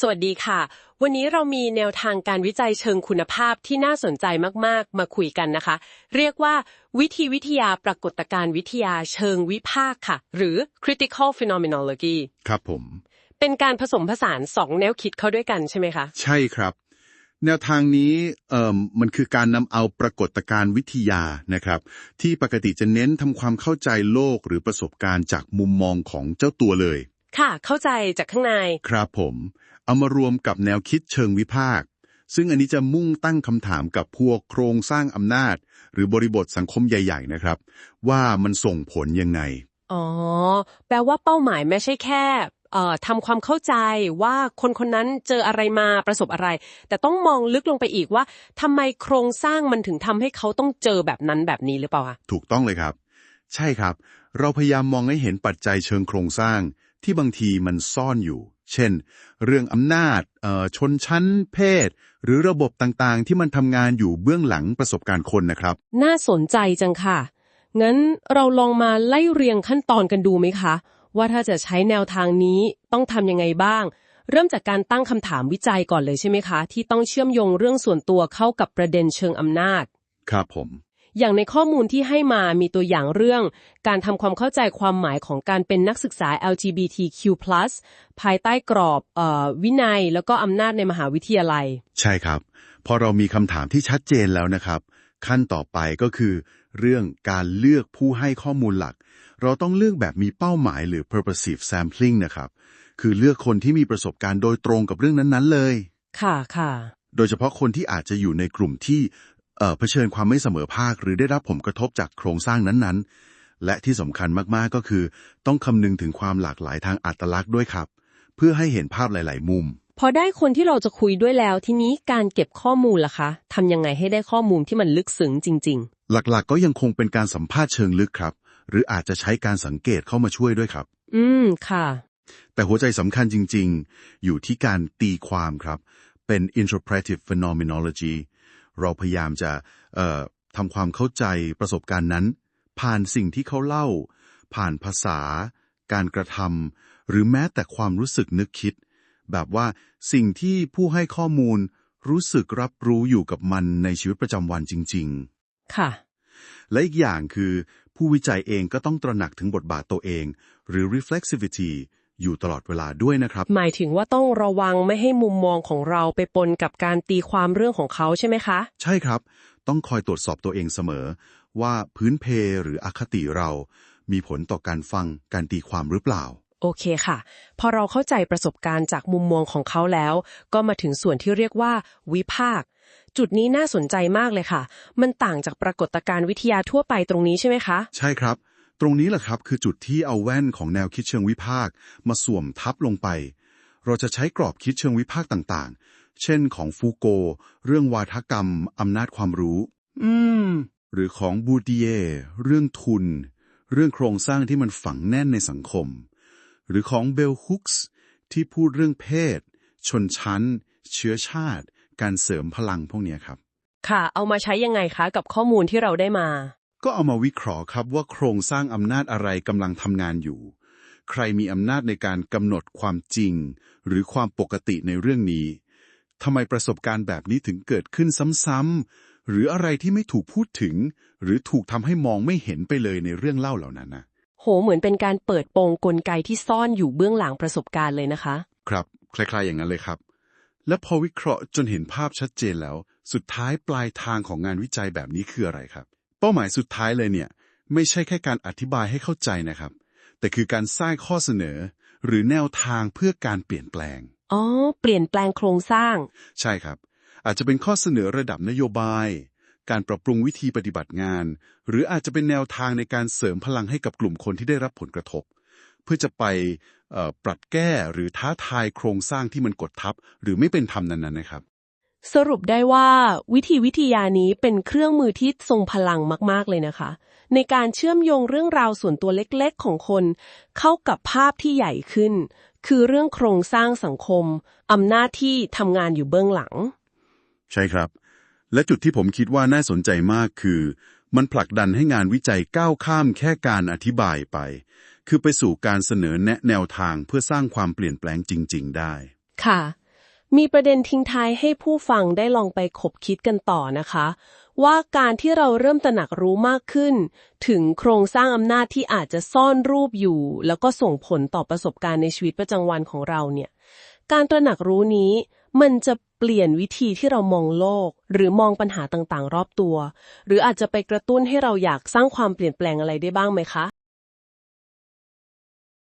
สวัสดีค่ะ วันนี้เรามีแนวทางการวิจัยเชิงคุณภาพที่น่าสนใจมากๆ มาคุยกันนะคะ เรียกว่าวิธีวิทยาปรากฏการณ์วิทยาเชิงวิพากษ์ค่ะ หรือ critical phenomenology ครับผม เป็นการผสมผสานสองแนวคิดเข้าด้วยกันใช่ไหมคะ ใช่ครับ แนวทางนี้เอ่อมันคือการนำเอาปรากฏการณ์วิทยานะครับ ที่ปกติจะเน้นทำความเข้าใจโลกหรือประสบการณ์จากมุมมองของเจ้าตัวเลย ค่ะ เข้าใจจากข้างใน ครับผม เอามารวมกับแนวคิดเชิงวิพากษ์ซึ่งอันนี้จะมุ่งตั้งคำถามกับพวกโครงสร้างอำนาจ หรือบริบทสังคมใหญ่ ๆ นะครับ ว่ามันส่งผลยังไง อ๋อ แปลว่าเป้าหมายไม่ใช่แค่เอ่อทำความเข้าใจว่าคนคนนั้นเจออะไรมาประสบอะไร แต่ต้องมองลึกลงไปอีกว่าทำไมโครงสร้างมันถึงทำให้เขาต้องเจอแบบนั้นแบบนี้หรือเปล่าคะถูกต้องเลยครับ ใช่ครับ เราพยายามมองให้เห็นปัจจัยเชิงโครงสร้างที่บางทีมันซ่อนอยู่ เช่น เรื่องอำนาจเอ่อชนชั้นเพศ หรือระบบต่างๆ ที่มันทำงานอยู่เบื้องหลังประสบการณ์คนนะครับ น่าสนใจจังค่ะ งั้นเราลองมาไล่เรียงขั้นตอนกันดูไหมคะ ว่าถ้าจะใช้แนวทางนี้ต้องทำยังไงบ้าง เริ่มจากการตั้งคำถามวิจัยก่อนเลยใช่ไหมคะ ที่ต้องเชื่อมโยงเรื่องส่วนตัวเข้ากับประเด็นเชิงอำนาจ ครับผม อย่างในข้อมูลที่ให้มามีตัวอย่างเรื่อง การทำความเข้าใจความหมายของการเป็นนักศึกษา LGBTQ+ ภายใต้กรอบเออวินัยแล้วก็อำนาจในมหาวิทยาลัย ใช่ครับ พอเรามีคำถามที่ชัดเจนแล้วนะครับ ขั้นต่อไปก็คือ เรื่องการเลือกผู้ให้ข้อมูลหลัก เราต้องเลือกแบบมีเป้าหมายหรือ purposive sampling นะครับ คือเลือกคนที่มีประสบการณ์โดยตรงกับเรื่องนั้นๆเลย ค่ะค่ะโดยเฉพาะคนที่อาจจะอยู่ในกลุ่มที่ เอ่อเผชิญความไม่เสมอภาคหรือได้รับผลกระทบจากโครงสร้างนั้นๆ และที่สำคัญมากๆก็คือ ต้องคำนึงถึงความหลากหลายทางอัตลักษณ์ด้วยครับ เพื่อให้เห็นภาพหลาย ๆ มุม พอได้คนที่เราจะคุยด้วยแล้วทีนี้การเก็บข้อมูลล่ะคะทำยังไงให้ได้ข้อมูลที่มันลึกซึ้งจริงหลักๆ ก็ยังคงเป็นการสัมภาษณ์เชิงลึกครับ หรืออาจจะใช้การสังเกตเข้ามาช่วยด้วยครับๆอืมค่ะ แต่หัวใจสำคัญจริง ๆ อยู่ที่การตีความครับ เป็น interpretive phenomenology เราพยายามจะเอ่อทำความเข้าใจประสบการณ์นั้น ผ่านสิ่งที่เขาเล่า ผ่านภาษา การกระทำหรือแม้แต่ความรู้สึกนึกคิด แบบว่าสิ่งที่ผู้ให้ข้อมูลรู้สึกรับรู้อยู่กับมันในชีวิตประจำวันจริง ๆ ค่ะ และอีกอย่างคือ ผู้วิจัยเองก็ต้องตระหนักถึงบทบาทตัวเอง หรือ reflexivity อยู่ตลอดเวลาด้วยนะครับ หมายถึงว่าต้องระวังไม่ให้มุมมองของเราไปปนกับการตีความเรื่องของเขาใช่ไหมคะ ใช่ครับ ต้องคอยตรวจสอบตัวเองเสมอ ว่าพื้นเพหรืออคติเรา มีผลต่อการฟังการตีความหรือเปล่า โอเคค่ะ พอเราเข้าใจประสบการณ์จากมุมมองของเขาแล้ว ก็มาถึงส่วนที่เรียกว่า วิพากษ์จุดนี้น่าสนใจมากเลยค่ะ มันต่างจากปรากฏการณ์วิทยาทั่วไปตรงนี้ใช่ไหมคะ ใช่ครับ ตรงนี้แหละครับคือจุดที่เอาแว่นของแนวคิดเชิงวิพากษ์มาสวมทับลงไป เราจะใช้กรอบคิดเชิงวิพากษ์ต่างๆ เช่นของฟูโก เรื่องวาทกรรมอำนาจความรู้ อืม หรือของบูดิเยเรื่องทุน เรื่องโครงสร้างที่มันฝังแน่นในสังคม หรือของเบลฮุกส์ที่พูดเรื่องเพศ ชนชั้น เชื้อชาติ การเสริมพลังพวกเนี้ยครับ ค่ะ เอามาใช้ยังไงคะ กับข้อมูลที่เราได้มา ก็เอามาวิเคราะห์ครับว่าโครงสร้างอำนาจอะไรกำลังทำงานอยู่ ใครมีอำนาจในการกำหนดความจริง หรือความปกติในเรื่องนี้ทำไมประสบการณ์แบบนี้ถึงเกิดขึ้นซ้ำๆหรืออะไรที่ไม่ถูกพูดถึง หรือถูกทำให้มองไม่เห็นไปเลยในเรื่องเล่าเหล่านั้นนะโห เหมือนเป็นการเปิดโปงกลไกที่ซ่อนอยู่เบื้องหลังประสบการณ์เลยนะคะ ครับ คล้ายๆ อย่างนั้นเลยครับ และพอวิเคราะห์จนเห็นภาพชัดเจนแล้ว สุดท้ายปลายทางของงานวิจัยแบบนี้คืออะไรครับ เป้าหมายสุดท้ายเลยเนี่ยไม่ใช่แค่การอธิบายให้เข้าใจนะครับ แต่คือการสร้างข้อเสนอ หรือแนวทางเพื่อการเปลี่ยนแปลง อ๋อ เปลี่ยนแปลงโครงสร้าง ใช่ครับ อาจจะเป็นข้อเสนอระดับนโยบาย การปรับปรุงวิธีปฏิบัติงาน หรืออาจจะเป็นแนวทางในการเสริมพลังให้กับกลุ่มคนที่ได้รับผลกระทบ เพื่อจะไปเอ่อปรับแก้หรือท้าทายโครงสร้างที่มันกดทับ หรือไม่เป็นธรรมนั้นๆนะครับ สรุปได้ว่าวิธีวิทยานี้เป็นเครื่องมือที่ทรงพลังมาก ๆ เลยนะคะ ในการเชื่อมโยงเรื่องราวส่วนตัวเล็กๆ ของคน เข้ากับภาพที่ใหญ่ขึ้น คือเรื่องโครงสร้างสังคมอำนาจที่ทำงานอยู่เบื้องหลัง ใช่ครับ และจุดที่ผมคิดว่าน่าสนใจมากคือ มันผลักดันให้งานวิจัยก้าวข้ามแค่การอธิบายไป คือไปสู่การเสนอแนะแนวทางเพื่อสร้างความเปลี่ยนแปลงจริง ๆ ได้ ค่ะ มีประเด็นทิ้งท้ายให้ผู้ฟังได้ลองไปขบคิดกันต่อนะคะ ว่าการที่เราเริ่มตระหนักรู้มากขึ้น ถึงโครงสร้างอำนาจที่อาจจะซ่อนรูปอยู่ แล้วก็ส่งผลต่อประสบการณ์ในชีวิตประจำวันของเราเนี่ย การตระหนักรู้นี้มันจะเปลี่ยนวิธีที่เรามองโลก หรือมองปัญหาต่างๆ รอบตัว หรืออาจจะไปกระตุ้นให้เราอยากสร้างความเปลี่ยนแปลงอะไรได้บ้างไหมคะ